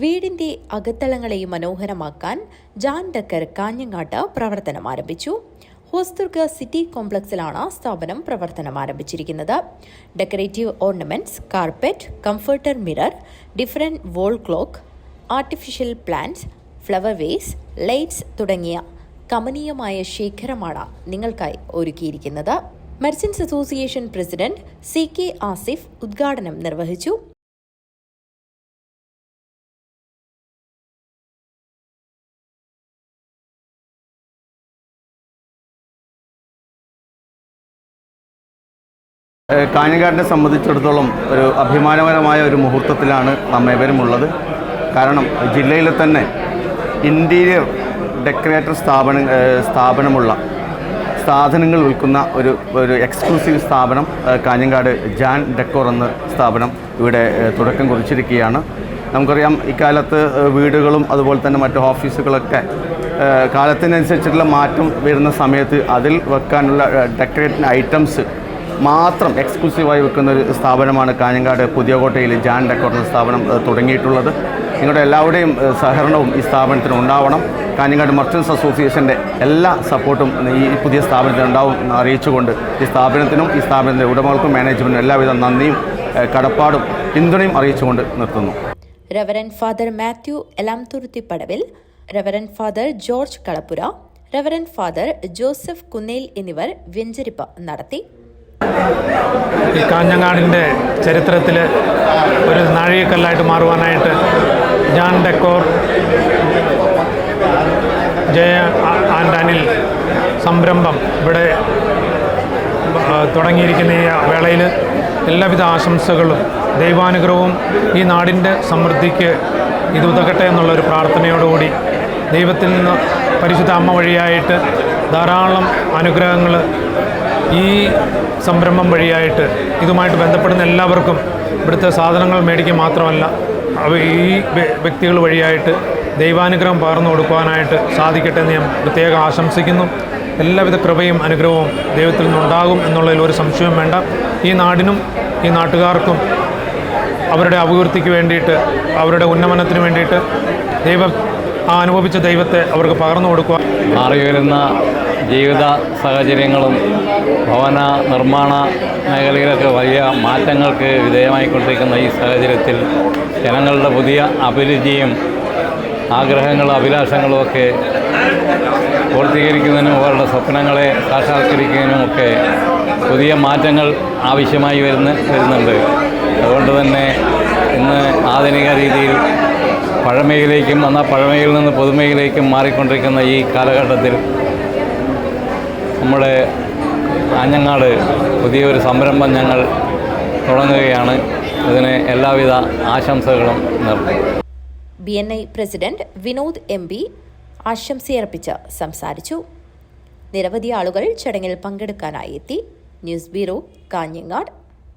വീടിന്റെ അകത്തളങ്ങളെ മനോഹരമാക്കാൻ ജാൻ ഡക്കർ കാഞ്ഞങ്ങാട്ട് പ്രവർത്തനം ആരംഭിച്ചു. ഹോസ്ദുർഗ് സിറ്റി കോംപ്ലക്സിലാണ് സ്ഥാപനം പ്രവർത്തനം ആരംഭിച്ചിരിക്കുന്നത്. Decorative ornaments carpet comforter mirror different wall clock artificial plants flower vase lights തുടങ്ങിയ കമനീയമായ ശേഖരമാണ് നിങ്ങൾക്കായി ഒരുക്കിയിരിക്കുന്നത്. Merchants association president C K Asif ഉദ്ഘാടനം നിർവഹിച്ചു. കാഞ്ഞങ്ങാടിനെ സംബന്ധിച്ചിടത്തോളം ഒരു അഭിമാനകരമായ ഒരു മുഹൂർത്തത്തിലാണ് നമ്മേവരും ഉള്ളത്. കാരണം ജില്ലയിലെ തന്നെ ഇന്റീരിയർ ഡെക്കറേറ്റർ സ്ഥാപന സ്ഥാപനമുള്ള സാധനങ്ങൾ വിൽക്കുന്ന ഒരു ഒരു എക്സ്ക്ലൂസീവ് സ്ഥാപനം കാഞ്ഞങ്കാട് ജാൻ ഡെക്കോർ എന്ന സ്ഥാപനം ഇവിടെ തുടക്കം കുറിച്ചിരിക്കുകയാണ്. നമുക്കറിയാം ഇക്കാലത്ത് വീടുകളും അതുപോലെ തന്നെ മറ്റ് ഓഫീസുകളൊക്കെ കാലത്തിനനുസരിച്ചിട്ടുള്ള മാറ്റം വരുന്ന സമയത്ത് അതിൽ വെക്കാനുള്ള ഡെക്കറേറ്റിംഗ് ഐറ്റംസ് മാത്രം എക്സ്ക്ലൂസീവായി വെക്കുന്ന ഒരു സ്ഥാപനമാണ് കാഞ്ഞങ്ങാട് പുതിയകോട്ടയിൽ ജാൻ ഡെക്കോർ സ്ഥാപനം തുടങ്ങിയിട്ടുള്ളത്. നിങ്ങളുടെ എല്ലാവരുടെയും സഹകരണവും ഈ സ്ഥാപനത്തിന് ഉണ്ടാവണം. കാഞ്ഞങ്ങാട് മർച്ചൻസ് അസോസിയേഷന്റെ എല്ലാ സപ്പോർട്ടും ഈ പുതിയ സ്ഥാപനത്തിന് ഉണ്ടാവും എന്ന് അറിയിച്ചുകൊണ്ട് ഈ സ്ഥാപനത്തിനും ഈ സ്ഥാപനത്തിന്റെ ഉടമകൾക്കും മാനേജ്മെന്റിനും എല്ലാവിധ നന്ദിയും കടപ്പാടും പിന്തുണയും അറിയിച്ചുകൊണ്ട് നിർത്തുന്നു. Reverend father Mathew Elamthuruthy Padavil reverend father George Kalappura reverend father Joseph Kunnel എന്നിവർ വ്യഞ്ചരിപ്പ് നടത്തി. ഈ കാഞ്ഞങ്ങാടിന്റെ ചരിത്രത്തിൽ ഒരു നാഴികക്കല്ലായിട്ട് മാറുവാനായിട്ട് ജാൻ ഡെക്കോർ ജയ ആൻഡ് അനിൽ സംരംഭം ഇവിടെ തുടങ്ങിയിരിക്കുന്ന ഈ വേളയിൽ എല്ലാവിധ ആശംസകളും ദൈവാനുഗ്രഹവും ഈ നാടിന്റെ സമൃദ്ധിക്ക് ഇത് ഉതകട്ടെ എന്നുള്ളൊരു പ്രാർത്ഥനയോടുകൂടി ദൈവത്തിൽ നിന്ന് പരിശുദ്ധ അമ്മ വഴിയായിട്ട് ധാരാളം അനുഗ്രഹങ്ങൾ ഈ സംരംഭം വഴിയായിട്ട് ഇതുമായിട്ട് ബന്ധപ്പെടുന്ന എല്ലാവർക്കും ഇവിടുത്തെ സാധനങ്ങൾ മേടിക്കുക മാത്രമല്ല അവ ഈ വ്യ- വ്യക്തികൾ വഴിയായിട്ട് ദൈവാനുഗ്രഹം പകർന്നു കൊടുക്കുവാനായിട്ട് സാധിക്കട്ടെ എന്ന് ഞാൻ പ്രത്യേകം ആശംസിക്കുന്നു. എല്ലാവിധ കൃപയും അനുഗ്രഹവും ദൈവത്തിൽ നിന്നുണ്ടാകും എന്നുള്ളതിൽ ഒരു സംശയവും വേണ്ട. ഈ നാടിനും ഈ നാട്ടുകാർക്കും അവരുടെ അഭിവൃദ്ധിക്ക് വേണ്ടിയിട്ട് അവരുടെ ഉന്നമനത്തിന് വേണ്ടിയിട്ട് ദൈവം ആ അനുഭവിച്ച ദൈവത്തെ അവർക്ക് പകർന്നു കൊടുക്കുക മാറി വരുന്ന ജീവിത സാഹചര്യങ്ങളും ഭവന നിർമ്മാണ മേഖലയിലൊക്കെ വലിയ മാറ്റങ്ങൾക്ക് വിധേയമായിക്കൊണ്ടിരിക്കുന്ന ഈ സാഹചര്യത്തിൽ ജനങ്ങളുടെ പുതിയ അഭിരുചിയും ആഗ്രഹങ്ങളും അഭിലാഷങ്ങളും ഒക്കെ പൂർത്തീകരിക്കുന്നതിനും അവരുടെ സ്വപ്നങ്ങളെ സാക്ഷാത്കരിക്കുന്നതിനുമൊക്കെ പുതിയ മാറ്റങ്ങൾ ആവശ്യമായി വരുന്ന വരുന്നുണ്ട്. അതുകൊണ്ട് തന്നെ ഇന്ന് ആധുനിക രീതിയിൽ പഴമയിലേക്കും എന്നാൽ പഴമയിൽ നിന്ന് പുതുമയിലേക്കും മാറിക്കൊണ്ടിരിക്കുന്ന ഈ കാലഘട്ടത്തിൽ നമ്മുടെ ആഞ്ഞങ്ങാട് പുതിയൊരു സംരംഭം ഞങ്ങൾ തുടങ്ങുകയാണ്. ഇതിന് എല്ലാവിധ ആശംസകളും നേർന്നു. B N I president Vinod M P ആശംസയർപ്പിച്ച് സംസാരിച്ചു. നിരവധി ആളുകൾ ചടങ്ങിൽ പങ്കെടുക്കാനായി എത്തി. News bureau Kanhangad.